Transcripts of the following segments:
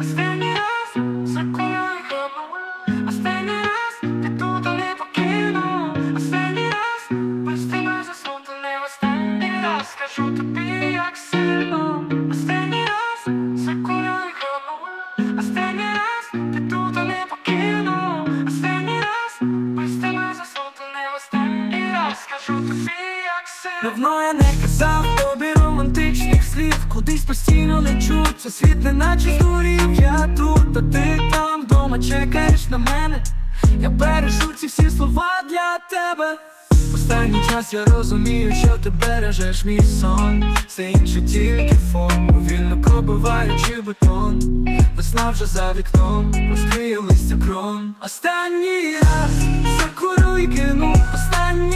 Останній раз закурю Останній раз піду та не покину Останній раз без тебе заснути не останній раз Скажу тобі, як сильно. Останній раз закурю Останній раз піду та не покину Останній раз без тебе заснути не останній раз Скажу тобі, як сильно це світ не наче здурів Я тут, а ти там вдома чекаєш на мене. Я бережу ці всі слова для тебе. Останній час я розумію, що ти бережеш мій сон. Це інше тільки фон, повільно пробиваючи бетон. Весна вже за вікном, розкриє листя крон. Останній раз закурю і кину Останній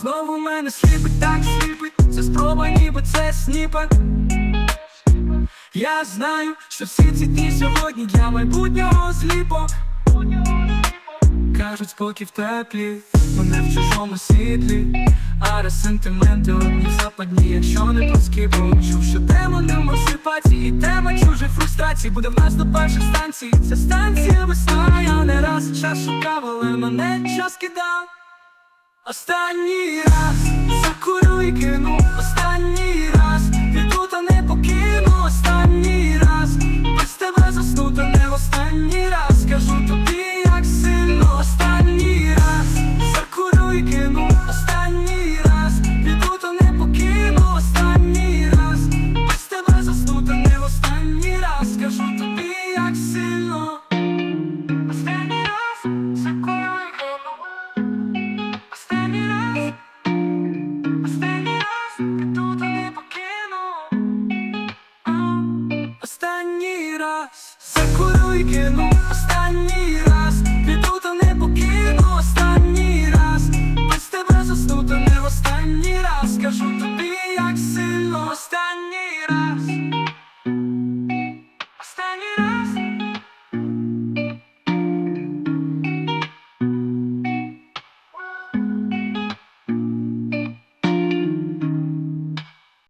Знову мене сліпить, так сліпить. Це спроба, ніби це сніпет я знаю, що всі ці дні сьогодні для майбутнього зліпок Кажуть, спокій в теплі, мене в чужому світлі. А раз сентименти одні западні, якщо не плоски Чув, що тема не емансипації Тема чужих фрустрацій буде в нас до перших станцій. Ця станція весна, я не раз час шукав, але мене час кидав Останній раз закурю і кину Закуруй кину останній раз.